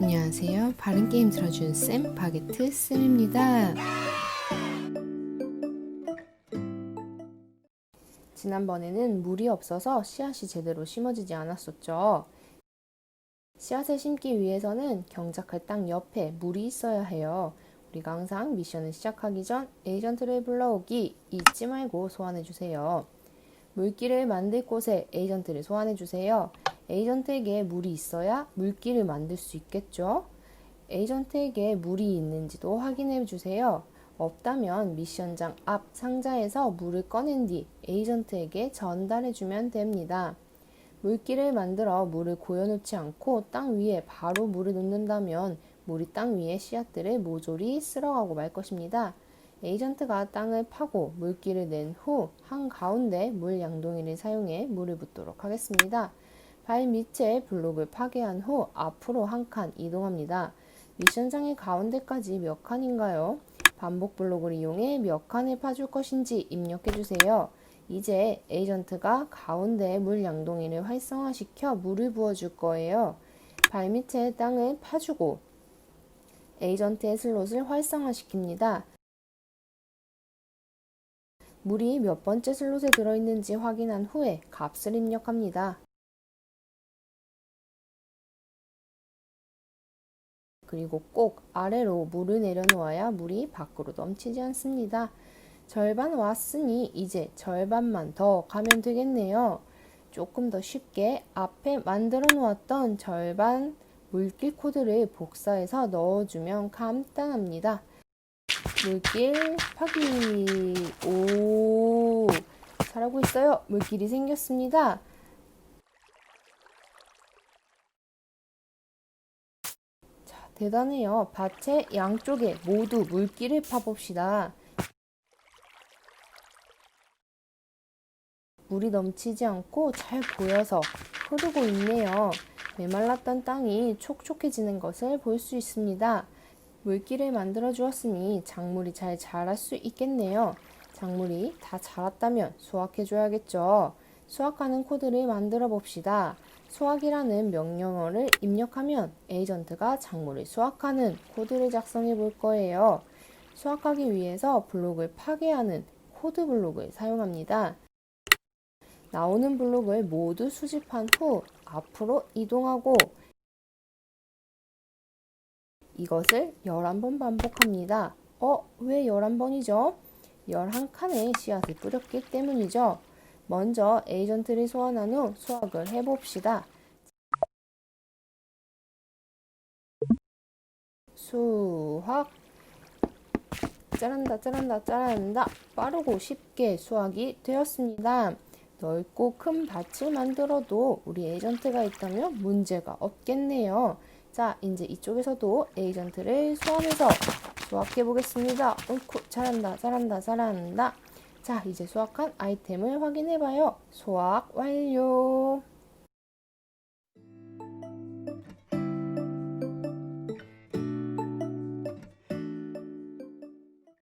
안녕하세요. 바른 게임 들어준 쌤 바게트 쌤입니다. 지난번에는 물이 없어서 씨앗이 제대로 심어지지 않았었죠. 씨앗을 심기 위해서는 경작할 땅 옆에 물이 있어야 해요. 우리가 항상 미션을 시작하기 전 에이전트를 불러오기 잊지 말고 소환해 주세요. 물길을 만들 곳에 에이전트를 소환해 주세요. 에이전트에게 물이 있어야 물길을 만들 수 있겠죠? 에이전트에게 물이 있는지도 확인해 주세요. 없다면 미션장 앞 상자에서 물을 꺼낸 뒤 에이전트에게 전달해 주면 됩니다. 물길을 만들어 물을 고여놓지 않고 땅 위에 바로 물을 놓는다면 물이 땅 위에 씨앗들을 모조리 쓸어가고 말 것입니다. 에이전트가 땅을 파고 물길을 낸후 한가운데 물 양동이를 사용해 물을 붓도록 하겠습니다. 발 밑에 블록을 파괴한 후 앞으로 한 칸 이동합니다. 미션장의 가운데까지 몇 칸인가요? 반복 블록을 이용해 몇 칸을 파줄 것인지 입력해 주세요. 이제 에이전트가 가운데 물 양동이를 활성화시켜 물을 부어줄 거예요. 발밑에 땅을 파주고 에이전트의 슬롯을 활성화시킵니다. 물이 몇 번째 슬롯에 들어있는지 확인한 후에 값을 입력합니다. 그리고 꼭 아래로 물을 내려놓아야 물이 밖으로 넘치지 않습니다. 절반 왔으니 이제 절반만 더 가면 되겠네요. 조금 더 쉽게 앞에 만들어 놓았던 절반 물길 코드를 복사해서 넣어주면 간단합니다. 물길 파기 오 잘하고 있어요. 물길이 생겼습니다. 자, 대단해요. 밭의 양쪽에 모두 물길을 파봅시다. 물이 넘치지 않고 잘 보여서 흐르고 있네요. 메말랐던 땅이 촉촉해지는 것을 볼 수 있습니다. 물길을 만들어 주었으니 작물이 잘 자랄 수 있겠네요. 작물이 다 자랐다면 수확해 줘야겠죠. 수확하는 코드를 만들어 봅시다. 수확이라는 명령어를 입력하면 에이전트가 작물을 수확하는 코드를 작성해 볼 거예요. 수확하기 위해서 블록을 파괴하는 코드 블록을 사용합니다. 나오는 블록을 모두 수집한 후 앞으로 이동하고 이것을 11번 반복합니다. 어, 왜 11번이죠? 11칸의 씨앗을 뿌렸기 때문이죠. 먼저 에이전트를 소환한 후 수확을 해봅시다. 수확 짜란다 짜란다 짜란다 빠르고 쉽게 수확이 되었습니다. 넓고 큰 밭을 만들어도 우리 에이전트가 있다면 문제가 없겠네요. 자, 이제 이쪽에서도 에이전트를 소환해서 수확해 보겠습니다. 어이쿠, 잘한다, 잘한다, 잘한다. 자, 이제 수확한 아이템을 확인해 봐요. 수확 완료.